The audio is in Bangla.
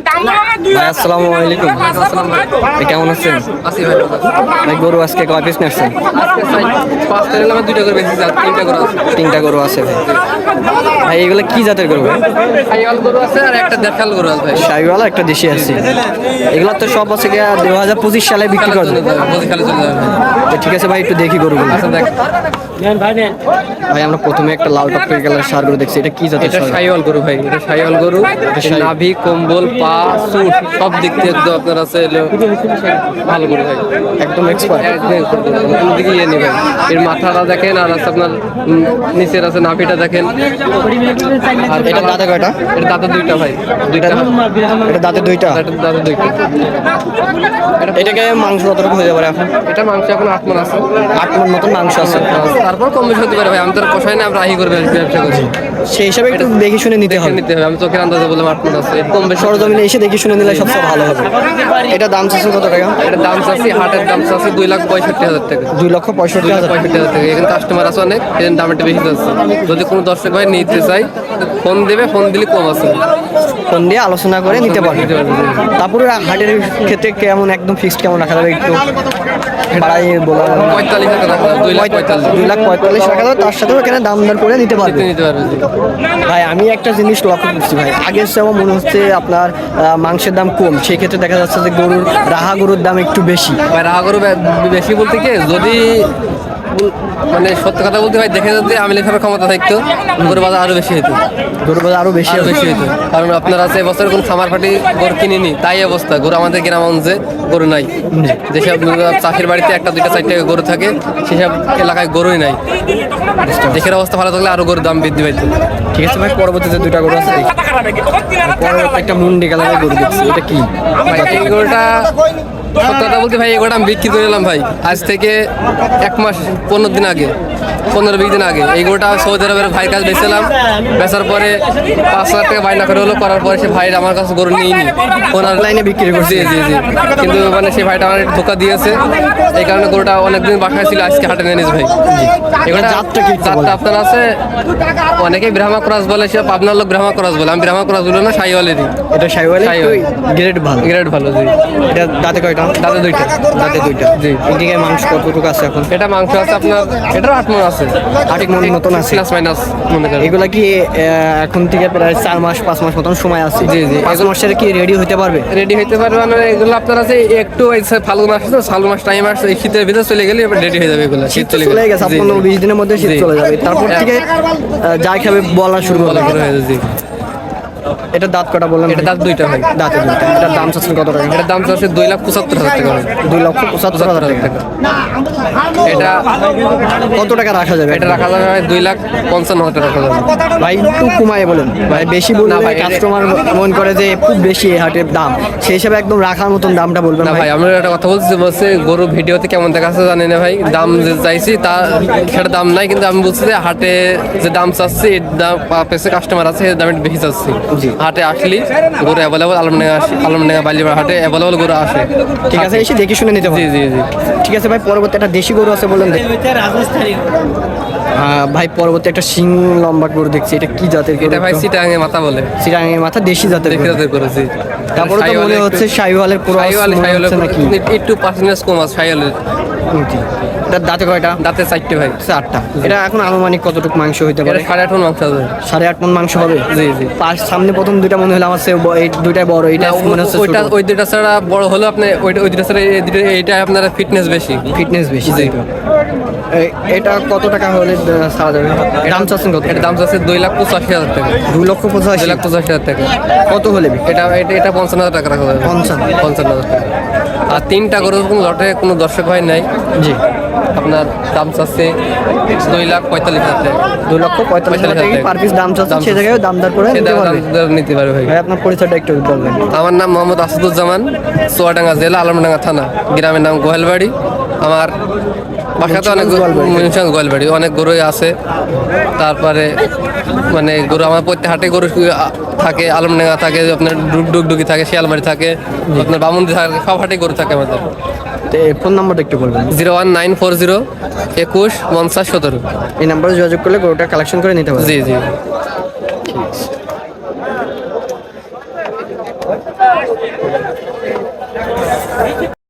দাম না ভাই আসসালামু আলাইকুম। ভাই, কেমন আছেন? আসি ভাই ভাই গরু আজকে কয় পিস নিচ্ছেন আজকে পাঁচটা নিলাম দুইটা করে বেশি তিনটা করে আছে। তিনটা গরু আছে ভাই। ভাই এগুলো কি জাতের গরু? ভাই খাইয়াল গরু আছে আর একটা দেখাল গরু আছে ভাই। শাহিওয়ালা একটা দেশি আছে। এগুলো তো সব আছে গিয়া দু হাজার পঁচিশ সালে বিক্রি করে তো ঠিক আছে ভাই একটু দেখি গরুগুলো। আচ্ছা দেখ। ভাই আমরা প্রথমে একটা লাল টপের কালার সার গরু দেখছি এটা কি জাতের এটা ষাঁড়? গরু ভাই এটা সাইওয়াল গরু নাভি কম্বল পা সুট। সব দিক থেকে একদম আপনার আছে ভালো গরু ভাই একদম এক্সপার্ট কোনো দিকে ইয়ে ভাই এর মাথাটা দেখেন আর আছে আপনার নিচের আছে নাভিটা দেখেন। আর এটা দাঁতে কয়টা? এটা দাঁতে দুইটা ভাই দুইটা। এটা দাঁতে দুইটা? দাঁতে দাঁতে দুইটা। এটাকে মাংস কতটুকু হয়ে যাবে এখন? এটা মাংস এখন আট মন আছে। আট মন মতন মাংস আছে। তারপর কম বেশি হতে পারে ভাই আমি তো কষাই না আমরা রাহি করে ব্যবসা করছি সেই হিসাবে একটু দেখে শুনে নিতে হবে। নিতে হবে আমি চোখের আন্দাজে বললাম আট মন আছে। কম বেশি সরজমিনে এসে দেখে শুনে নিলে সবচেয়ে ভালো হবে। এটা দাম চাচ্ছে কত টাকা? এটা দাম চাচ্ছি হাটের দাম চাচ্ছি দুই লাখ পঁয়ষট্টি হাজার টাকা। দুই লক্ষ পঁয়ষট্টি হাজার। পঁয়ষট্টি হাজার টাকা। এখানে কাস্টমার আছে অনেক এখানে দাম একটু বেশি যাচ্ছে যদি কোনো দর্শক ভাই নিতে চাই ফোন দেবে ফোন দিলে কম আছে। ফোন দিয়ে আলোচনা করে নিতে পারবে। তারপরে হাটের ক্ষেত্রে কেমন একদম ফিক্সড কেমন রাখা যাবে একটু বাড়াই বলা পঁয়তাল্লিশ টাকা দুই লাখ পঁয়তাল্লিশ রাখা যাবে তার সাথেও এখানে দাম দর করে নিতে পারবে। ভাই আমি একটা জিনিস লক্ষ্য করছি ভাই আগের সময় মনে হচ্ছে আপনার মাংসের দাম কম সেই ক্ষেত্রে দেখা যাচ্ছে যে গরুর রাহা গরুর দাম একটু বেশি। ভাই রাহা গরু বেশি বলতে কি যদি মানে সত্য কথা বলতে ভাই দেখে যদি আমি লেখার ক্ষমতা থাকতো গরু বাজার আরও বেশি হতো গরুর বাজার আরও বেশি বেশি হতো কারণ আপনার আছে এবছর কোন খামার পাটি গরু কিনিনি তাই অবস্থা। গরু আমাদের গ্রাম অঞ্চলে গরু নাই। যেসব চাষের বাড়িতে একটা দুইটা চারটে গরু থাকে সেসব এলাকায় গরুই নাই। দেশের অবস্থা ভালো থাকলে আরও গরুর দাম বৃদ্ধি পাইতো। ঠিক আছে ভাই পরবর্তীতে দুইটা গরু আছে একটা মুন্ডি কালারের গরু দেখছি এটা কি? এই গরুটা সত্য কথা বলতে ভাই গরুটা আমি বিক্রি করে এলাম ভাই। আজ থেকে এক মাস পনেরো দিন আগে পনেরো বিশ দিন আগে। এই গরুটা সৌদি আরবের ভাইয়ের কাছে বেচলাম বেচার পরে পাঁচ হাজার টাকা বাইনা করে হলো করার পরে সে ভাই আমার কাছে গরু নিয়ে ওনার লাইনে বিক্রি করছে। জি জি কিন্তু মানে সেই ভাইটা আমার ধোকা দিয়েছে। এই কারণে গরুটা অনেকদিন বাসায় ছিল আজকে হাটে নিয়ে ভাই। এগুলো জাতটা কি জাতটা আপনার আছে? অনেকে ব্রাহ্মা ক্রস বলে সে পাবনার লোক ব্রাহ্মা ক্রস বলে। আমি ব্রাহ্মা ক্রস বলি না সাইওয়ালেরই এটা শাহিওয়াল। গ্রেড ভালো। গ্রেড ভালো জি। এটা দাঁতে কয়টা? দাঁতে দুইটা দাঁতে দুইটা। জি। এদিকে মাংস কতটুকু আছে এখন? এটা মাংস আছে আপনার এটার আট মন আছে। আট মন মতন আছে। প্লাস মাইনাস মনে করেন। এগুলা কি এখন থেকে প্রায় চার মাস পাঁচ মাস মতন সময় আছে? জি, জি। পাঁচ মাসের কি রেডি হতে পারবে? রেডি হইতে পারবে মানে এগুলো আপনার আছে একটু এই ফাল্গুন মাস তো ফাল্গুন মাস টাইম আসছে এই শীতের ভিতরে চলে গেলে এবার রেডি হয়ে যাবে এগুলো শীত চলে গেছে পনেরো বিশ দিনের মধ্যে শীত চলে যাবে। তারপর হ্যাঁ। থেকে যা খাবে বলা শুরু করবে। হয়ে যাবে, জি। এটা দাঁত কটা বললেন এটা দাঁত দুইটা ভাই। দাঁতে দুইটা। এটার দাম চাচ্ছেন কত টাকা? এটার দাম চাচ্ছে দুই লাখ পঁচাত্তর হাজার টাকা। দুই লক্ষ পঁচাত্তর হাজার টাকা। এটা কত টাকা রাখা যাবে? এটা রাখা যাবে দুই লাখ পঞ্চান্ন হাজার টাকা রাখা যাবে। ভাই একটু কমায় বলেন। ভাই বেশি বললে না ভাই, কাস্টমার মনে করে যে খুব বেশি এই হাটের দাম। সেই হিসাবে একদম রাখার মতন দামটা বলবেন না ভাই। আমরা একটা কথা বলছি বলছে গরু ভিডিওতে কেমন দেখাচ্ছে জানি না ভাই। দাম যে চাইছি তার সেটা দাম নাই কিন্তু আমি বলছি যে হাটে যে দাম চাচ্ছি এর দাম পেছে কাস্টমার আছে দাম বেশি চাচ্ছি। হাটে আসলি গরু অ্যাভেলেবল আলমডাঙ্গা আসে আলমডাঙ্গা বালিবার হাটে অ্যাভেলেবল গরু আসে। ঠিক আছে এসে দেখে শুনে নিতে জি জি জি। ঠিক আছে ভাই পরবর্তী একটা দেশি গরু আছে বললেন। হ্যাঁ, ভাই পরবর্তী একটা সিং লম্বা গরু দেখছি। এটা কি জাতের গরু এটা ভাই সিটাঙে মাথা বলে। সিরাঙের মাথা দেশি জাতের দেখে গরু। তাদের করেছি তারপরে তো মনে হচ্ছে শাহিওয়ালের পুরো সাইওয়াল নাকি? একটু পার্সেন্টেজ কম আছে শাইওয়ালের। জি। এটার দাঁতে কয়টা? দাঁতে চারটে ভাই। চারটা। এটা এখন আনুমানিক কতটুকু মাংস হইতে পারে? সাড়ে আট মন মাংস আছে সাড়ে আট মন মাংস হবে? জি জি। পাশ সামনে প্রথম দুইটা মনে হলো আমার এই দুইটাই বড় এইটা মনে হচ্ছে ওইটা ওই দুইটা ছাড়া বড় হলো আপনি ওই দুইটা ছাড়া এইটা আপনার ফিটনেস বেশি। ফিটনেস বেশি জি। এটা কত টাকা হলে ছাড়া যাবে? দাম চাচ্ছেন কত? এটার দাম আছে দুই লাখ পঁচাশি হাজার টাকা। দুই লক্ষ পঁচাশি। দুই লাখ পঁচাশি হাজার টাকা। কত হলে এটা এটা এটা পঞ্চান্ন হাজার টাকা রাখা যাবে পঞ্চান্ন। পঞ্চান্ন হাজার টাকা। আর তিনটা গরুর কোনো লটে কোনো দর্শক হয় নাই। জি। আপনার দাম চাচ্ছে দুই লাখ পঁয়তাল্লিশ হাজার টাকা। দুই লক্ষ পঁয়তাল্লিশ হাজার টাকা পার পিস দাম চাচ্ছে? সে জায়গায় দাম দর করে নিতে পারবে। নিতে পারবে ভাই। আপনার পরিচয়টা একটু বলবেন। আমার নাম মোহাম্মদ আসাদুজ্জামান সোয়াডাঙ্গা জেলা আলমডাঙ্গা থানা। গ্রামের নাম গোয়ালবাড়ি। আমার বাসাতে অনেক গোয়ালবাড়ি। গোয়ালবাড়ি। অনেক গরুই আছে। তারপরে মানে গরু আমার প্রত্যেক হাটে গরু থাকে আলমডাঙ্গা থাকে আপনার ডুগ ডুগডুগি থাকে শিয়ালমারি থাকে আপনার বামুন্দি থাকে সব হাটে গরু থাকে আমাদের। ফোন নাম্বারটা একটু বলবেন। Zero one nine four zero একুশ পঞ্চাশ সতেরো। এই নাম্বারে যোগাযোগ করলে গরুটা কালেকশন করে নিতে পারবে জি জি।